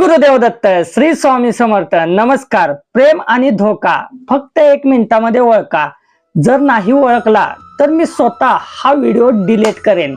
गुरुदेव दत्त श्री स्वामी समर्थ नमस्कार. प्रेम आणि धोका फक्त एक मिनिटामध्ये ओळखा. जर नाही ओळखला तर मी स्वतः हा व्हिडिओ डिलीट करेन.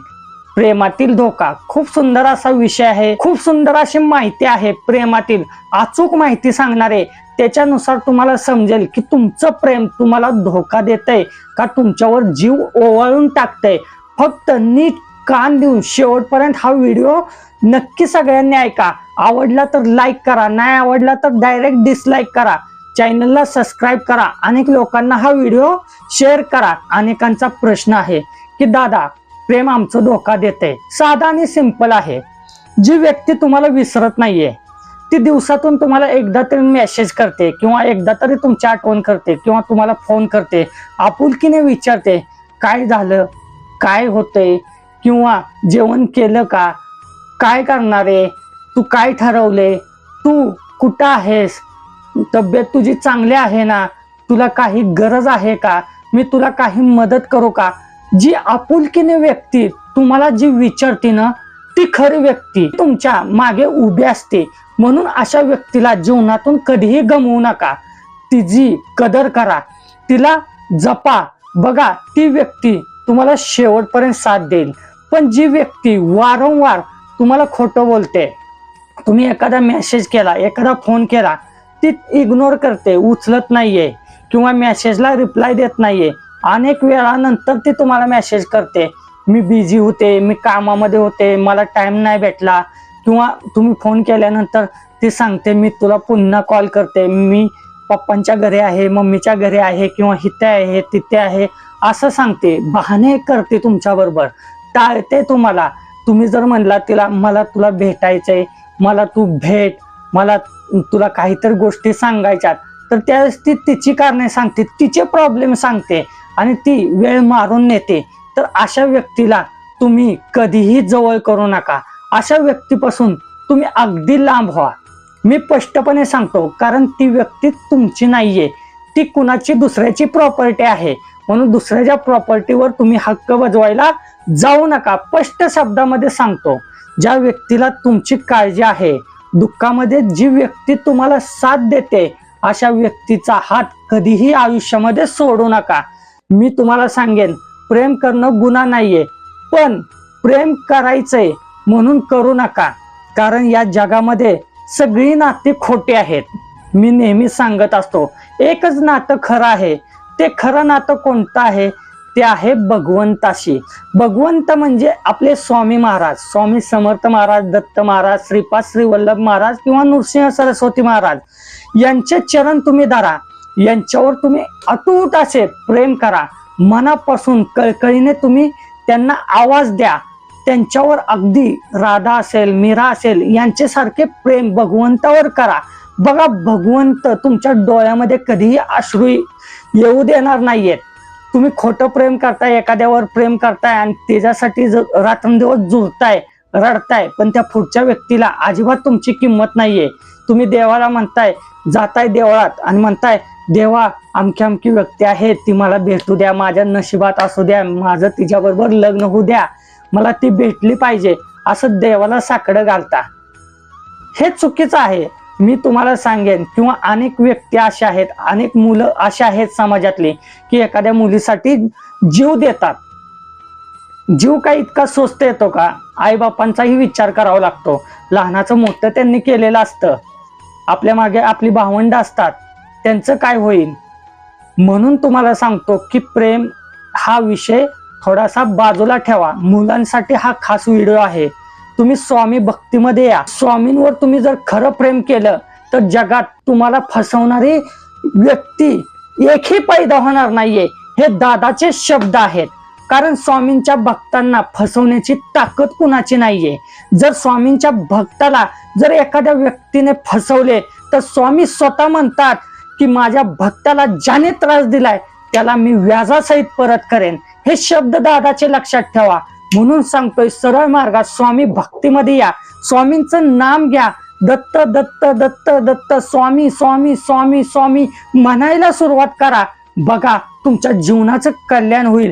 प्रेमातील धोका खूप सुंदर असा विषय आहे. खूप सुंदर अशी माहिती आहे प्रेमातील. अचूक माहिती सांगणारे त्याच्यानुसार तुम्हाला समजेल की तुमचं प्रेम तुम्हाला धोका देतंय का तुमच्यावर जीव ओवाळून टाकतंय. फक्त नीट कान देऊन शेवटपर्यंत हा व्हिडिओ नक्की सगळ्यांनी ऐका. आवडला तर लाईक करा नाही आवडला तर डायरेक्ट डिसलाईक करा. चॅनलला सबस्क्राईब करा. अनेक लोकांना हा व्हिडिओ शेअर करा. अनेकांचा प्रश्न आहे की दादा प्रेम आमचं धोका देते साधा आणि सिंपल आहे. जी व्यक्ती तुम्हाला विसरत नाहीये ती दिवसातून तुम्हाला एकदा तरी मेसेज करते किंवा एकदा तरी तुमची आठवण करते किंवा तुम्हाला फोन करते आपुलकीने विचारते काय झालं? काय होतंय? किंवा जेवण केलं का? काय करणार आहे? तू काय ठरवले तू कुठं आहेस? तब्येत तुझी चांगली आहे ना? तुला काही गरज आहे का? मी तुला काही मदत करू का? जी आपुलकीने व्यक्ती तुम्हाला जी विचारते ना ती खरी व्यक्ती तुमच्या मागे उभी असते. म्हणून अशा व्यक्तीला जीवनातून कधीही गमवू नका. तिची कदर करा. तिला जपा. बघा ती व्यक्ती तुम्हाला शेवटपर्यंत साथ देईल. पण जी व्यक्ती वारंवार तुम्हाला खोटं बोलते तुम्ही एखादा मेसेज केला एखादा फोन केला ती इग्नोर करते उचलत नाहीये किंवा मेसेजला रिप्लाय देत नाहीये. अनेक वेळानंतर ती तुम्हाला मेसेज करते मी बिझी होते मी कामामध्ये होते मला टाइम नाही भेटला. किंवा तुम्ही फोन केल्यानंतर ती सांगते मी तुला पुन्हा कॉल करते मी पप्पांच्या घरी आहे मम्मीच्या घरी आहे किंवा इथे आहे तिथे आहे. असं सांगते बहाणे करते तुमच्या बरोबर. टाळते तुम्हाला तुम्ही जर म्हणला तिला मला तुला भेटायचंय मला तू भेट मला तुला काहीतरी गोष्टी सांगायच्यात तर त्यावेळेस ती तिची कारणे सांगते तिचे प्रॉब्लेम सांगते आणि ती वेळ मारून नेते. तर अशा व्यक्तीला तुम्ही कधीही जवळ करू नका. अशा व्यक्तीपासून तुम्ही अगदी लांब व्हा. मी स्पष्टपणे सांगतो कारण ती व्यक्ती तुमची नाहीये. ती कुणाची दुसऱ्याची प्रॉपर्टी आहे. म्हणून दुसऱ्याच्या प्रॉपर्टीवर तुम्ही हक्क बजवायला जाऊ नका. स्पष्ट शब्दामध्ये सांगतो ज्या व्यक्तीला तुमची काळजी आहे दुःखामध्ये जी व्यक्ती तुम्हाला साथ देते अशा व्यक्तीचा हात कधीही आयुष्यामध्ये सोडू नका. मी तुम्हाला सांगेन प्रेम करणं गुन्हा नाहीये पण प्रेम करायचंय म्हणून करू नका. कारण या जगामध्ये सगळी नाती खोटी आहेत. मी नेहमी सांगत असतो एकच नातं खरं आहे ते खरं नातं कोणतं आहे? ते आहे भगवंताशी. भगवंत म्हणजे आपले स्वामी महाराज. स्वामी समर्थ महाराज दत्त महाराज श्रीपाद श्रीवल्लभ महाराज किंवा नृसिंह सरस्वती महाराज. यांचे चरण तुम्ही धरा. यांच्यावर तुम्ही अतूट असे प्रेम करा. मनापासून कळकळीने तुम्ही त्यांना आवाज द्या. त्यांच्यावर अगदी राधा असेल मीरा असेल यांच्यासारखे प्रेम भगवंतावर करा. बघा भगवंत तुमच्या डोळ्यामध्ये कधीही अश्रू येऊ देणार नाहीयेत. तुम्ही खोटं प्रेम करताय एखाद्यावर प्रेम करताय आणि त्याच्यासाठी रात्रंदिवस जुळताय रडताय पण त्या पुढच्या व्यक्तीला अजिबात तुमची किंमत नाहीये. तुम्ही देवाला म्हणताय जाताय देवळात. आणि म्हणताय देवा अमकी अमकी व्यक्ती आहे ती मला भेटू द्या माझ्या नशिबात असू द्या माझं तिच्याबरोबर लग्न होऊ द्या मला ती भेटली पाहिजे. असं देवाला साकडं घालता. हे चुकीचं आहे. मी तुम्हाला सांगेन किंवा अनेक व्यक्ती अशा आहेत अनेक मुलं अशा आहेत समाजातले की एखाद्या मुलीसाठी जीव देतात. जीव काय इतका स्वस्त येतो का? आई बापांचाही विचार करावा लागतो. लहानाचं मोठं त्यांनी केलेलं असतं. आपल्या मागे आपली भावंड असतात. त्यांचं काय होईल? म्हणून तुम्हाला सांगतो की प्रेम हा विषय थोडासा बाजूला ठेवा. मुलांसाठी हा खास व्हिडिओ आहे. तुम्ही स्वामी भक्तीमध्ये या. स्वामींवर तुम्ही जर खरं प्रेम केलं तर जगात तुम्हाला फसवणारी व्यक्ती एकही पैदा होणार नाहीये. हे दादाचे शब्द आहेत. कारण स्वामींच्या भक्तांना फसवण्याची ताकद कुणाची नाहीये. जर स्वामींच्या भक्ताला जर एखाद्या व्यक्तीने फसवले तर स्वामी स्वतः म्हणतात की माझ्या भक्ताला ज्याने त्रास दिलाय त्याला मी व्याजासहित परत करेन. हे शब्द दादाचे लक्षात ठेवा. म्हणून सांगतोय सरळ मार्गात स्वामी भक्तीमध्ये या. स्वामींचं नाम घ्या. दत्त दत्त दत्त दत्त स्वामी स्वामी स्वामी स्वामी म्हणायला सुरुवात करा. बघा तुमच्या जीवनाचं कल्याण होईल.